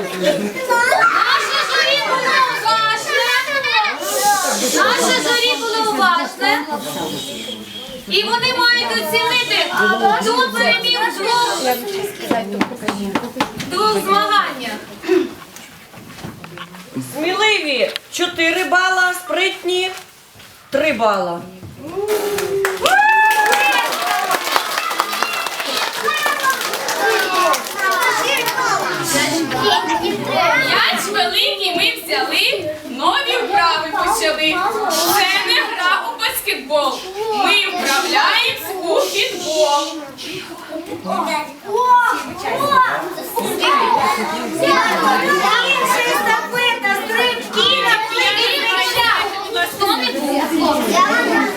Наше зорі було уважне. Наші зорі були уважні. І вони мають оцінити до переміг до змагання. Сміливі 4 бала, спритні 3 бала. великі ми взяли, нові вправи почали. Це не гра у баскетбол. Ми вправляємось у фітбол. Естафета.